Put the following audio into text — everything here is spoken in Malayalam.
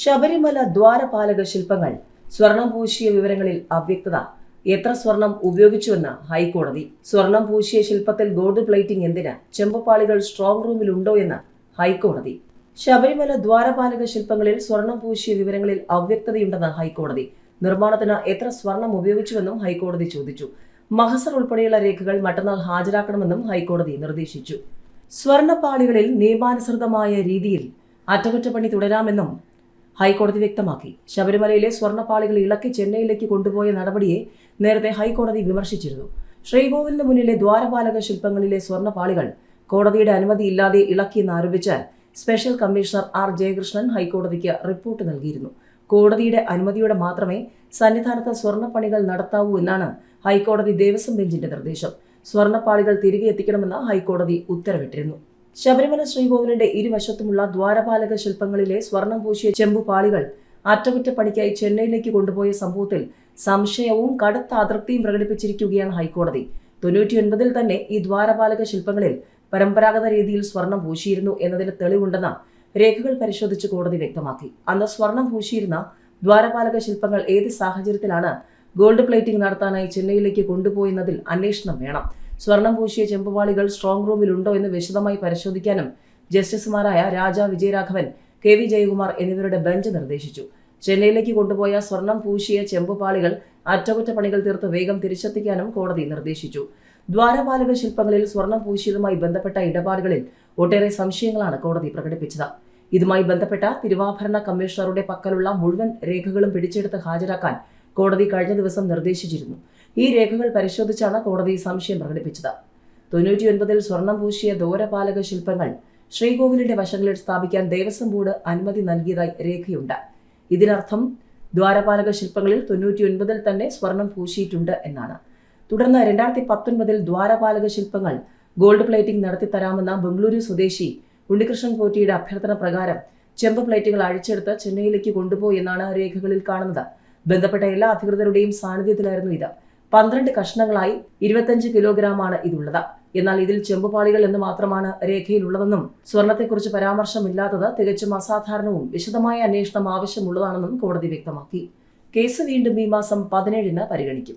ശബരിമല ദ്വാരപാലക ശില്പങ്ങൾ സ്വർണം പൂശിയ വിവരങ്ങളിൽ അവ്യക്തത. എത്ര സ്വർണം ഉപയോഗിച്ചുവെന്ന് ഹൈക്കോടതി. സ്വർണം പൂശിയ ശില്പത്തിൽ ഗോൾഡ് പ്ലേറ്റിംഗ് എന്തിന്? ചെമ്പുപാളികൾ സ്ട്രോങ് റൂമിലുണ്ടോ എന്ന് ഹൈക്കോടതി. ശബരിമല ദ്വാരപാലക ശില്പങ്ങളിൽ സ്വർണം പൂശിയ വിവരങ്ങളിൽ അവ്യക്തതയുണ്ടെന്ന് ഹൈക്കോടതി. നിർമ്മാണത്തിന് എത്ര സ്വർണം ഉപയോഗിച്ചുവെന്നും ഹൈക്കോടതി ചോദിച്ചു. മഹസർ ഉൾപ്പെടെയുള്ള രേഖകൾ മറ്റന്നാൾ ഹാജരാക്കണമെന്നും ഹൈക്കോടതി നിർദ്ദേശിച്ചു. സ്വർണപ്പാളികളിൽ നിയമാനുസൃതമായ രീതിയിൽ അറ്റകുറ്റപ്പണി തുടരാമെന്നും ഹൈക്കോടതി വ്യക്തമാക്കി. ശബരിമലയിലെ സ്വർണപ്പാളികൾ ഇളക്കി ചെന്നൈയിലേക്ക് കൊണ്ടുപോയ നടപടിയെ നേരത്തെ ഹൈക്കോടതി വിമർശിച്ചിരുന്നു. ശ്രീകോവിലിന് മുന്നിലെ ദ്വാരപാലക ശില്പങ്ങളിലെ സ്വർണപ്പാളികൾ കോടതിയുടെ അനുമതിയില്ലാതെ ഇളക്കിയെന്നാരോപിച്ച് സ്പെഷ്യൽ കമ്മീഷണർ ആർ ജയകൃഷ്ണൻ ഹൈക്കോടതിക്ക് റിപ്പോർട്ട് നൽകിയിരുന്നു. കോടതിയുടെ അനുമതിയോടെ മാത്രമേ സന്നിധാനത്ത് സ്വർണപ്പണികൾ നടത്താവൂ എന്നാണ് ഹൈക്കോടതി ദേവസ്വം ബെഞ്ചിന്റെ നിർദ്ദേശം. സ്വർണപ്പാളികൾ തിരികെ എത്തിക്കണമെന്ന് ഹൈക്കോടതി ഉത്തരവിട്ടിരുന്നു. ശബരിമല ശ്രീകോവിലിന്റെ ഇരുവശത്തുമുള്ള ദ്വാരപാലക ശില്പങ്ങളിലെ സ്വർണം പൂശിയ ചെമ്പുപാളികൾ അറ്റകുറ്റപ്പണിക്കായി ചെന്നൈയിലേക്ക് കൊണ്ടുപോയ സംഭവത്തിൽ സംശയവും കടുത്ത അതൃപ്തിയും പ്രകടിപ്പിച്ചിരിക്കുകയാണ് ഹൈക്കോടതി. തൊണ്ണൂറ്റിയൊൻപതിൽ തന്നെ ഈ ദ്വാരപാലക ശില്പങ്ങളിൽ പരമ്പരാഗത രീതിയിൽ സ്വർണം പൂശിയിരുന്നു എന്നതിന് തെളിവുണ്ടെന്ന് രേഖകൾ പരിശോധിച്ച് കോടതി വ്യക്തമാക്കി. അന്ന് സ്വർണം പൂശിയിരുന്ന ദ്വാരപാലക ശില്പങ്ങൾ ഏത് സാഹചര്യത്തിലാണ് ഗോൾഡ് പ്ലേറ്റിംഗ് നടത്താനായി ചെന്നൈയിലേക്ക് കൊണ്ടുപോയെന്നതിൽ അന്വേഷണം വേണം. സ്വർണം പൂശിയ ചെമ്പുപാളികൾ സ്ട്രോങ് റൂമിലുണ്ടോ എന്ന് വിശദമായി പരിശോധിക്കാനും ജസ്റ്റിസുമാരായ രാജ വിജയരാഘവൻ കെ വി ജയകുമാർ എന്നിവരുടെ ബെഞ്ച് നിർദ്ദേശിച്ചു. ചെന്നൈയിലേക്ക് കൊണ്ടുപോയ സ്വർണം പൂശിയ ചെമ്പുപാളികൾ അറ്റകുറ്റപ്പണികൾ തീർത്ത് വേഗം തിരിച്ചെത്തിക്കാനും കോടതി നിർദ്ദേശിച്ചു. ദ്വാരപാലക ശില്പങ്ങളിൽ സ്വർണം പൂശിയതുമായി ബന്ധപ്പെട്ട ഇടപാടുകളിൽ ഒട്ടേറെ സംശയങ്ങളാണ് കോടതി പ്രകടിപ്പിച്ചത്. ഇതുമായി ബന്ധപ്പെട്ട തിരുവാഭരണ കമ്മീഷണറുടെ പക്കലുള്ള മുഴുവൻ രേഖകളും പിടിച്ചെടുത്ത് ഹാജരാക്കാൻ കോടതി കഴിഞ്ഞ ദിവസം നിർദ്ദേശിച്ചിരുന്നു. ഈ രേഖകൾ പരിശോധിച്ചാണ് കോടതി സംശയം പ്രകടിപ്പിച്ചത്. തൊണ്ണൂറ്റിയൊൻപതിൽ സ്വർണം പൂശിയ ദൂരപാലക ശില്പങ്ങൾ ശ്രീകോവിലിന്റെ വശങ്ങളിൽ സ്ഥാപിക്കാൻ ദേവസ്വം ബോർഡ് അനുമതി നൽകിയതായി രേഖയുണ്ട്. ഇതിനർത്ഥം ദ്വാരപാലക ശില്പങ്ങളിൽ തൊണ്ണൂറ്റിയൊൻപതിൽ തന്നെ സ്വർണം പൂശിയിട്ടുണ്ട് എന്നാണ്. തുടർന്ന് രണ്ടായിരത്തി പത്തൊൻപതിൽ ദ്വാരപാലക ശില്പങ്ങൾ ഗോൾഡ് പ്ലേറ്റിംഗ് നടത്തിത്തരാമെന്ന ബംഗളൂരു സ്വദേശി ഉണ്ണികൃഷ്ണൻ കോറ്റിയുടെ അഭ്യർത്ഥന പ്രകാരം ചെമ്പ് പ്ലേറ്റുകൾ അഴിച്ചെടുത്ത് ചെന്നൈയിലേക്ക് കൊണ്ടുപോയി എന്നാണ് രേഖകളിൽ കാണുന്നത്. ബന്ധപ്പെട്ട എല്ലാ അധികൃതരുടെയും സാന്നിധ്യത്തിലായിരുന്നു ഇത്. പന്ത്രണ്ട് കഷ്ണങ്ങളായി ഇരുപത്തഞ്ച് കിലോഗ്രാമാണ് ഇതുള്ളത്. എന്നാൽ ഇതിൽ ചെമ്പുപാളികൾ എന്ന് മാത്രമാണ് രേഖയിലുള്ളതെന്നും സ്വർണത്തെക്കുറിച്ച് പരാമർശമില്ലാത്തത് തികച്ചും അസാധാരണവും വിശദമായ അന്വേഷണം ആവശ്യമുള്ളതാണെന്നും കോടതി വ്യക്തമാക്കി. കേസ് വീണ്ടും ഈ മാസം പതിനേഴിന് പരിഗണിക്കും.